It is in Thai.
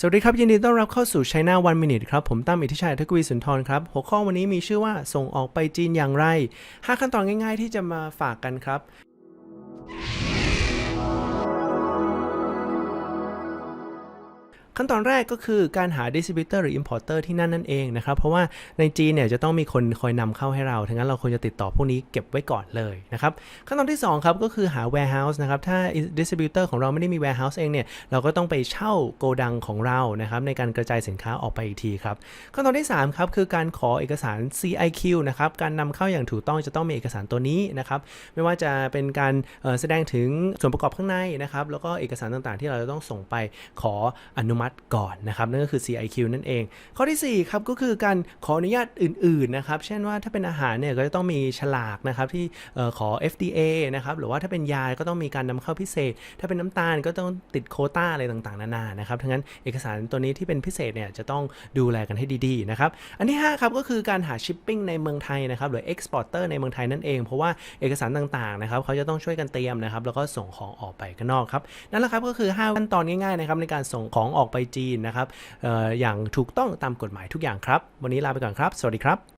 สวัสดีครับ ยินดีต้อนรับเข้าสู่ China One Minute ครับ ผมตั้มอิทธิชัยทกวีสุนทรครับ หัวข้อวันนี้มีชื่อว่าส่งออกไปจีนอย่างไร 5 ขั้นตอนง่ายๆ ที่จะมาฝากกันครับ ขั้นตอนแรกก็คือการหา distributor หรือ importer ที่นั่นนั่นเองนะครับ เพราะว่าในจีนเนี่ยจะต้องมีคนคอยนำเข้าให้เราทั้งนั้นเราควรจะติดต่อพวกนี้เก็บไว้ก่อนเลยนะครับ ขั้นตอนที่ 2 ครับ ก็คือหา warehouse นะครับ ถ้า distributor ของเราไม่ได้มี warehouse เองเนี่ย เราก็ต้องไปเช่าโกดังของเรานะครับในการกระจายสินค้าออกไปอีกทีครับ ขั้นตอนที่ 3 ครับ คือการขอเอกสาร CIQ นะครับ การนำเข้าอย่างถูกต้องจะต้องมีเอกสารตัวนี้นะครับ ไม่ว่าจะเป็นการแสดงถึงส่วนประกอบข้างในนะครับ แล้วก็เอกสารต่างๆ ที่เราจะต้องส่งไปขออนุมัติก่อนนะครับนั่นก็คือ CIQ นั่นเอง ข้อทีสี่ 4 ครับก็คือการขออนุญาตอื่นๆนะครับเช่นว่าถ้าเป็นอาหารเนี่ยก็จะต้องมีฉลากนะครับที่ขอ FDA นะครับหรือว่าถ้าเป็นยาก็ต้องมีการนำเข้าพิเศษ ถ้าเป็นน้ำตาลก็ต้องติดโคต้าอะไรต่างๆนานานะครับทั้งนั้นเอกสารตัวนี้ที่เป็นพิเศษเนี่ยจะต้องดูแลกันให้ดีๆนะครับอันที่5ครับก็คือการหาชิปปิ้งในเมืองไทยนะครับหรือ exporter ในเมืองไทยนั่นเองเพราะว่าเอกสารต่างๆนะครับเขาจะต้องช่วยกันเตรียมนะครับแล้วก็ส่งของออกไปข้างนอกครับนั่นแหละครับก็คือ5ขั้นตอนง่ายๆนะครับในการส่งของออกไปจีนนะครับอออย่างถูกต้องตามกฎหมายทุกอย่างครับ วันนี้ลาไปก่อนครับ สวัสดีครับ